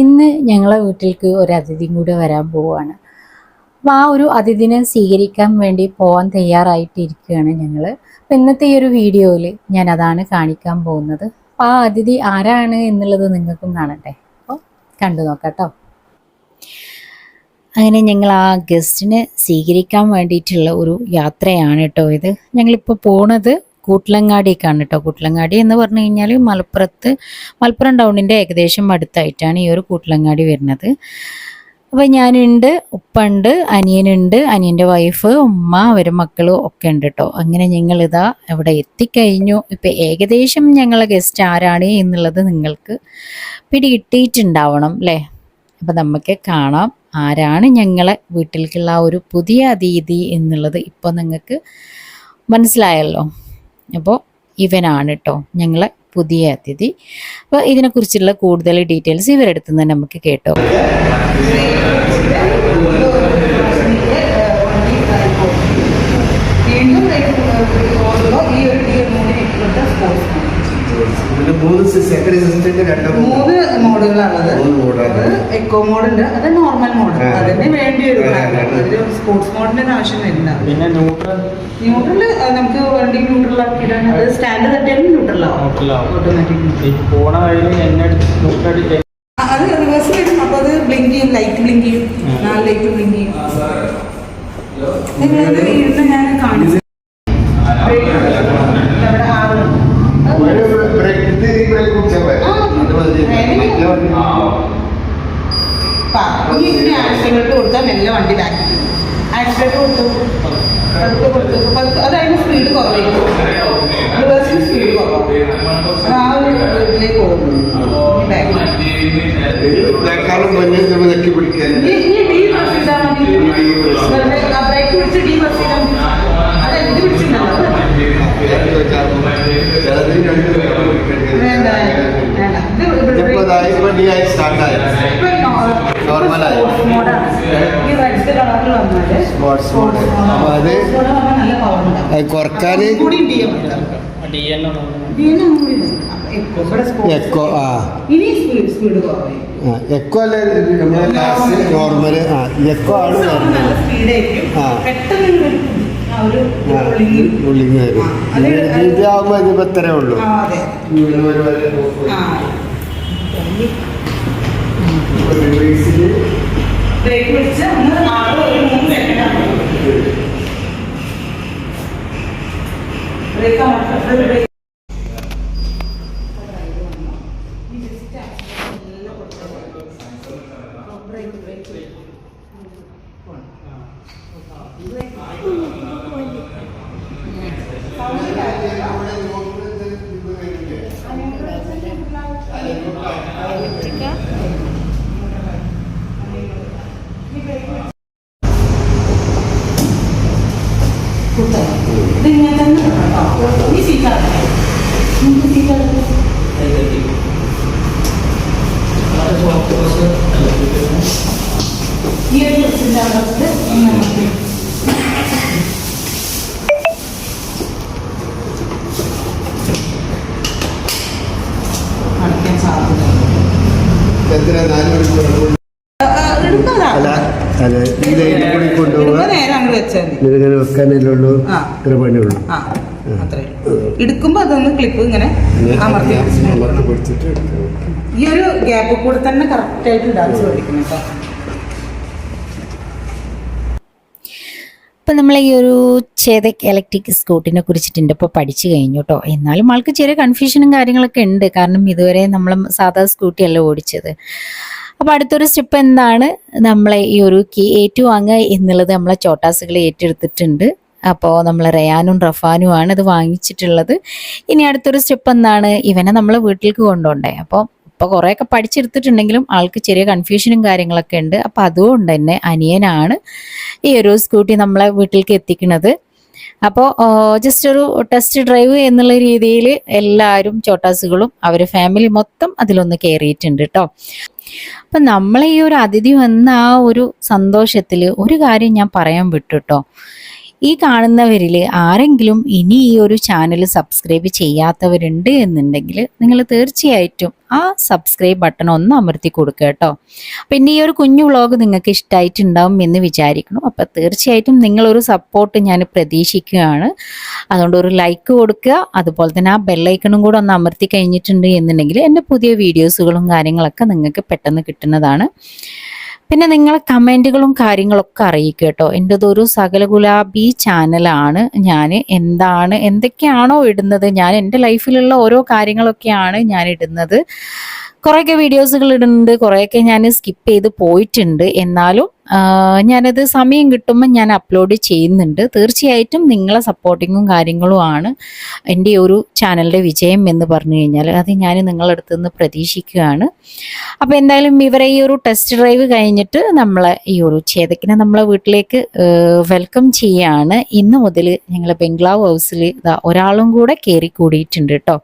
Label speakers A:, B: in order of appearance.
A: ഇന്ന് ഞങ്ങളെ വീട്ടിലേക്ക് ഒരു അതിഥിയും കൂടെ വരാൻ പോവുകയാണ്. അപ്പം ആ ഒരു അതിഥിനെ സ്വീകരിക്കാൻ വേണ്ടി പോകാൻ തയ്യാറായിട്ടിരിക്കുകയാണ് ഞങ്ങൾ അപ്പം ഇന്നത്തെ ഈ ഒരു വീഡിയോയിൽ ഞാൻ അതാണ് കാണിക്കാൻ പോകുന്നത്. അപ്പം ആ അതിഥി ആരാണ് എന്നുള്ളത് നിങ്ങൾക്കും കാണട്ടെ. അപ്പോൾ കണ്ടു നോക്കാട്ടോ അങ്ങനെ ഞങ്ങൾ ആ ഗസ്റ്റിനെ സ്വീകരിക്കാൻ വേണ്ടിയിട്ടുള്ള ഒരു യാത്രയാണ് കേട്ടോ ഇത്. ഞങ്ങളിപ്പോൾ പോണത് കൂട്ടിലങ്ങാടിക്കാണ് കേട്ടോ കൂട്ടിലങ്ങാടി എന്ന് പറഞ്ഞു കഴിഞ്ഞാൽ മലപ്പുറത്ത് മലപ്പുറം ടൗണിന്റെ ഏകദേശം അടുത്തായിട്ടാണ് ഈ ഒരു കൂട്ടിലങ്ങാടി വരുന്നത്. അപ്പോൾ ഞാനുണ്ട് ഉപ്പുണ്ട് അനിയനുണ്ട് അനിയന്റെ വൈഫ് ഉമ്മ അവരെ മക്കളും ഒക്കെ ഉണ്ട് കേട്ടോ അങ്ങനെ ഞങ്ങളിതാ ഇവിടെ എത്തിക്കഴിഞ്ഞു. ഇപ്പം ഏകദേശം ഞങ്ങളെ ഗസ്റ്റ് ആരാണ് എന്നുള്ളത് നിങ്ങൾക്ക് പിടികിട്ടിയിട്ടുണ്ടാവണം അല്ലേ അപ്പം നമുക്ക് കാണാം ആരാണ് ഞങ്ങളെ വീട്ടിലേക്കുള്ള ഒരു പുതിയ അതിഥി എന്നുള്ളത് ഇപ്പോൾ നിങ്ങൾക്ക് മനസ്സിലായല്ലോ. അപ്പോൾ ഇവനാണ് കേട്ടോ ഞങ്ങളെ പുതിയ അതിഥി. അപ്പോൾ ഇതിനെക്കുറിച്ചുള്ള കൂടുതൽ ഡീറ്റെയിൽസ് ഇവരെടുത്ത് തന്നെ നമുക്ക് കേട്ടോ
B: വീണ്ടും ഓടുമ്പോൾ ഈ ഒരു ഈ ഒരു മൂന്ന് ഇപ്പോഴത്തെ സ്പോർട്സ്
C: പിന്നെ മൂന്ന് സെക്കൻഡ് സിസ്റ്റത്തിന്റെ രണ്ട്
B: മൂന്ന്. അത് എക്കോ മോഡുണ്ട് അത് നോർമൽ മോഡ്. അതിന് വേണ്ടി ഒരു സ്പോർട്സ് മോഡിന്റെ ആവശ്യം വരില്ല
D: പിന്നെ ന്യൂട്രൽ
B: ന്യൂട്രൽ നമുക്ക് വണ്ടി ന്യൂട്രൽ ആക്കിയിട്ടാണ്. അത് സ്റ്റാൻഡ് തട്ടിയാലും ന്യൂട്രൽ ഓട്ടോമാറ്റിക്
D: പോണ വഴി എന്നെ ന്യൂട്രൽ
B: അത് റിവേഴ്സ് വരും. അപ്പോൾ അത് ബ്ലിങ്ക് ചെയ്യും ലൈറ്റ് ബ്ലിങ്ക് ചെയ്യും. നാല് ലൈറ്റ് ബ്ലിങ്ക് ചെയ്യും. നിങ്ങളത് വീടിന് ഞാൻ കാണിച്ചു ഇനി ഇതിന് ആക്സിഡന്റ് കൊടുത്താൽ മെല്ലെ വണ്ടി ബാക്കി ആക്സിഡന്റ് കൊടുത്തു പതുക്കെ കൊടുത്തു പതുക്കെ അത് അതിന് സ്പീഡ് കുറവായിരിക്കും റിവേഴ്സിന് സ്പീഡ് കുറവാണ് ആ ഒരു ഇതിലേക്ക് പോകുന്നു ഇനി back.
C: ഇതിനേക്കാളും മുന്നിൽ നമ്മൾ നെക്കി പിടിക്കാൻ
B: ഇനി ഇനി ഡി ബസ് ചെയ്താൽ മതി
C: ഡി ബസ്.
B: വെറുതെ ആ ബ്രേക്ക് പിടിച്ച് ഡി ബസ് ചെയ്താൽ മതി അത് എന്ത് പിടിച്ചിട്ടുണ്ടല്ലോ
C: ചിലതിന് രണ്ട് നെക്കി പിടിക്കേണ്ടി വരും.
B: വേണ്ട വേണ്ട ഇത് ഇവിടെ
C: ഇപ്പൊ ദാ ഇപ്പൊ ഡി ആയി സ്റ്റാർട്ടായി ആയി.
B: സ്പോർട്സ് മോഡ് പറഞ്ഞാൽ നല്ല പവർ ഉണ്ടാവും
C: അത്.
B: അപ്പൊ എക്കോ
C: ആ. എക്കോ അല്ലേ നമ്മുടെ ക്ലാസ് നോർമൽ ആ എക്കോ ആണ് ആ. ഉള്ളിങ് വരും. ഇത് ഇതാവുമ്പോ ഇതിപ്പോ ഇത്രേ ഉള്ളൂ.
B: ബ്രേക്ക് പിടിച്ച് ഒന്ന് ആറ് ഒരു മൂന്ന് സെക്കൻഡ് ആണ്. ബ്രേക്ക് അമർത്തുന്നത് ബ്രേക്ക്. ഇത് ഇങ്ങനെ തന്നെ കേട്ടോ. ഈ സീറ്റ്. നമുക്ക് സീറ്റ്. ഈ ഒരു സാധ്യത
C: എത്ര നാല് മണിക്കൂർ അല്ല അല്ല ഈ ലൈനിൽ കൂടി ഇതിങ്ങനെ വെക്കാനല്ലേ ഉള്ളൂ? ഇത്ര പണിയുള്ളൂ
B: എടുക്കുമ്പോ അതൊന്ന് ക്ലിപ്പ് ഇങ്ങനെ അമർത്തി ഈ ഒരു ഗ്യാപ്പ് കൂടെ തന്നെ കറക്റ്റ് ആയിട്ട് ഡാൻസ് പഠിക്കണം കേട്ടോ.
A: ഇപ്പം നമ്മൾ ഈ ഒരു ചേതക് ഇലക്ട്രിക് സ്കൂട്ടിനെ കുറിച്ചിട്ടുണ്ട് ഇപ്പോൾ പഠിച്ചു കഴിഞ്ഞു കേട്ടോ എന്നാലും ആൾക്ക് ചെറിയ കൺഫ്യൂഷനും കാര്യങ്ങളൊക്കെ ഉണ്ട് കാരണം ഇതുവരെ നമ്മൾ സാധാ സ്കൂട്ടി അല്ല ഓടിച്ചത്. അപ്പോൾ അടുത്തൊരു സ്റ്റെപ്പ് എന്താണ്? നമ്മളെ ഈ ഒരു കീ ഏറ്റു വാങ്ങ എന്നുള്ളത് നമ്മളെ ചോട്ടാസുകൾ ഏറ്റെടുത്തിട്ടുണ്ട്. അപ്പോൾ നമ്മൾ റയാനും റഫാനുമാണ് ഇത് വാങ്ങിച്ചിട്ടുള്ളത്. ഇനി അടുത്തൊരു സ്റ്റെപ്പ് എന്താണ്? ഇവനെ നമ്മൾ വീട്ടിലേക്ക് കൊണ്ടുപോണ്ടേ അപ്പോൾ ഇപ്പോൾ കുറേയൊക്കെ പഠിച്ചെടുത്തിട്ടുണ്ടെങ്കിലും ആൾക്ക് ചെറിയ കൺഫ്യൂഷനും കാര്യങ്ങളൊക്കെ ഉണ്ട്. അപ്പോൾ അതുകൊണ്ട് തന്നെ അനിയനാണ് ഈ ഒരു സ്കൂട്ടി നമ്മളെ വീട്ടിലേക്ക് എത്തിക്കുന്നത്. അപ്പോൾ ജസ്റ്റ് ഒരു ടെസ്റ്റ് ഡ്രൈവ് എന്നുള്ള രീതിയിൽ എല്ലാവരും ചോട്ടാസുകളും അവർ ഫാമിലി മൊത്തം അതിലൊന്ന് കയറിയിട്ടുണ്ട് കേട്ടോ അപ്പം നമ്മളെ ഈ ഒരു അതിഥി വന്ന ആ ഒരു സന്തോഷത്തിൽ ഒരു കാര്യം ഞാൻ പറയാൻ വിട്ടു കേട്ടോ ഈ കാണുന്നവരിൽ ആരെങ്കിലും ഇനി ഈ ഒരു ചാനൽ സബ്സ്ക്രൈബ് ചെയ്യാത്തവരുണ്ട് എന്നുണ്ടെങ്കിൽ നിങ്ങൾ തീർച്ചയായിട്ടും ആ സബ്സ്ക്രൈബ് ബട്ടൺ ഒന്ന് അമർത്തി കൊടുക്കുക കേട്ടോ പിന്നെ ഈ ഒരു കുഞ്ഞു വ്ളോഗ് നിങ്ങൾക്ക് ഇഷ്ടമായിട്ടുണ്ടാവും എന്ന് വിചാരിക്കുന്നു. അപ്പോൾ തീർച്ചയായിട്ടും നിങ്ങളൊരു സപ്പോർട്ട് ഞാൻ പ്രതീക്ഷിക്കുകയാണ്. അതുകൊണ്ട് ഒരു ലൈക്ക് കൊടുക്കുക. അതുപോലെ തന്നെ ആ ബെല്ലൈക്കണും കൂടെ ഒന്ന് അമർത്തി കഴിഞ്ഞിട്ടുണ്ട് എന്നുണ്ടെങ്കിൽ എന്റെ പുതിയ വീഡിയോസുകളും കാര്യങ്ങളൊക്കെ നിങ്ങൾക്ക് പെട്ടെന്ന് കിട്ടുന്നതാണ്. പിന്നെ നിങ്ങൾ കമന്റുകളും കാര്യങ്ങളൊക്കെ അറിയിക്കുക കേട്ടോ. എന്റെതൊരു സകല ഗുലാബി ചാനലാണ് ഞാൻ എന്താണ് എന്തൊക്കെയാണോ ഇടുന്നത്? ഞാൻ എന്റെ ലൈഫിലുള്ള ഓരോ കാര്യങ്ങളൊക്കെയാണ് ഞാൻ ഇടുന്നത്. കുറേയൊക്കെ വീഡിയോസുകൾ ഇടുന്നുണ്ട്. കുറേയൊക്കെ ഞാൻ സ്കിപ്പ് ചെയ്ത് പോയിട്ടുണ്ട്. എന്നാലും ഞാനത് സമയം കിട്ടുമ്പോൾ ഞാൻ അപ്ലോഡ് ചെയ്യുന്നുണ്ട്. തീർച്ചയായിട്ടും നിങ്ങളെ സപ്പോർട്ടിങ്ങും കാര്യങ്ങളും ആണ് എന്റെ ഒരു ചാനലിന്റെ വിജയം എന്ന് പറഞ്ഞു കഴിഞ്ഞാൽ. അത് ഞാൻ നിങ്ങളുടെ അടുത്ത് നിന്ന് പ്രതീക്ഷിക്കുകയാണ്. അപ്പോൾ എന്തായാലും ഇവരെ ഈ ഒരു ടെസ്റ്റ് ഡ്രൈവ് കഴിഞ്ഞിട്ട് നമ്മളെ ഈ ഒരു ഛേദക്കിനെ നമ്മളെ വീട്ടിലേക്ക് വെൽക്കം ചെയ്യാണ്. ഇന്ന് മുതൽ ഞങ്ങളെ ബംഗ്ലാവ് ഹൗസിൽ ഒരാളും കൂടെ കയറി കൂടിയിട്ടുണ്ട് കേട്ടോ